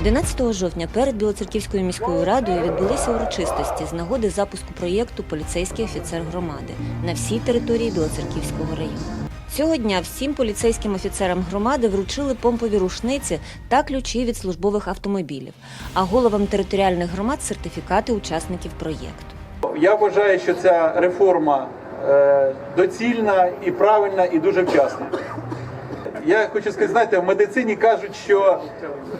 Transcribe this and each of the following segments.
11 жовтня перед Білоцерківською міською радою відбулися урочистості з нагоди запуску проєкту Поліцейський офіцер громади на всій території Білоцерківського району. Цього дня всім поліцейським офіцерам громади вручили помпові рушниці та ключі від службових автомобілів, а головам територіальних громад сертифікати учасників проєкту. Я вважаю, що ця реформа е, доцільна і правильна, і дуже вчасна. Я хочу сказати, знаєте, в медицині кажуть, що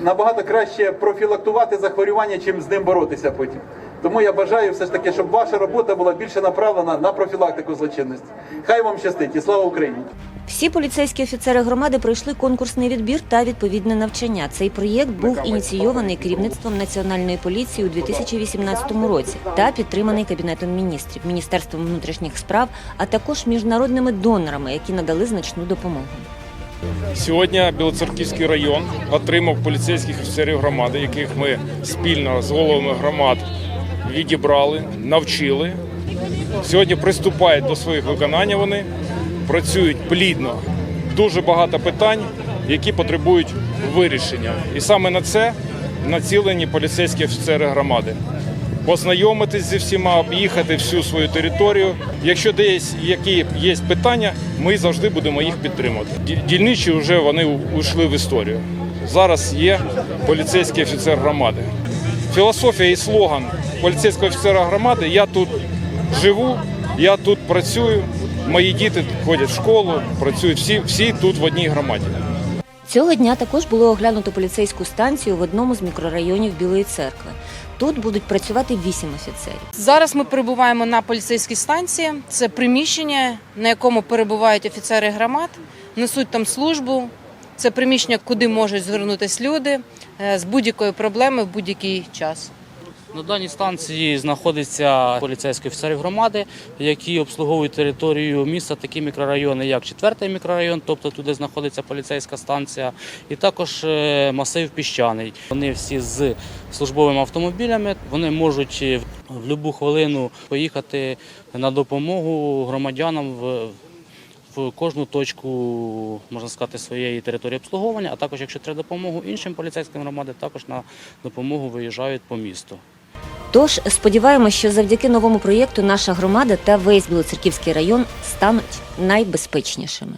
набагато краще профілактувати захворювання, чим з ним боротися потім. Тому я бажаю все ж таки, щоб ваша робота була більше направлена на профілактику злочинності. Хай вам щастить і слава Україні! Всі поліцейські офіцери громади пройшли конкурсний відбір та відповідне навчання. Цей проєкт був ініційований керівництвом національної поліції у 2018 році та підтриманий кабінетом міністрів, міністерством внутрішніх справ, а також міжнародними донорами, які надали значну допомогу. Сьогодні Білоцерківський район отримав поліцейських офіцерів громади, яких ми спільно з головами громад відібрали, навчили. Сьогодні приступають до своїх виконання. Вони працюють плідно. Дуже багато питань, які потребують вирішення. І саме на це націлені поліцейські офіцери громади. Познайомитись зі всіма, об'їхати всю свою територію. Якщо десь які є питання, ми завжди будемо їх підтримувати. Дільничі вже вони ушли в історію. Зараз є поліцейський офіцер громади. Філософія і слоган поліцейського офіцера громади Я тут живу, я тут працюю. Мої діти ходять в школу, працюють всі, всі тут в одній громаді. Цього дня також було оглянуто поліцейську станцію в одному з мікрорайонів Білої церкви. Тут будуть працювати вісім офіцерів. Зараз ми перебуваємо на поліцейській станції. Це приміщення, на якому перебувають офіцери громад, несуть там службу. Це приміщення, куди можуть звернутися люди е, з будь-якої проблеми в будь-який час. На даній станції знаходиться поліцейські офіцери громади, які обслуговують територію міста, такі мікрорайони, як 4 мікрорайон, тобто туди знаходиться поліцейська станція, і також е, масив піщаний. Вони всі з службовими автомобілями. Вони можуть е, в будь-яку хвилину поїхати на допомогу громадянам в. В кожну точку можна сказати своєї території обслуговування, а також, якщо треба допомогу іншим поліцейським громадам, також на допомогу виїжджають по місту. Тож сподіваємося, що завдяки новому проєкту наша громада та весь Білоцерківський район стануть найбезпечнішими.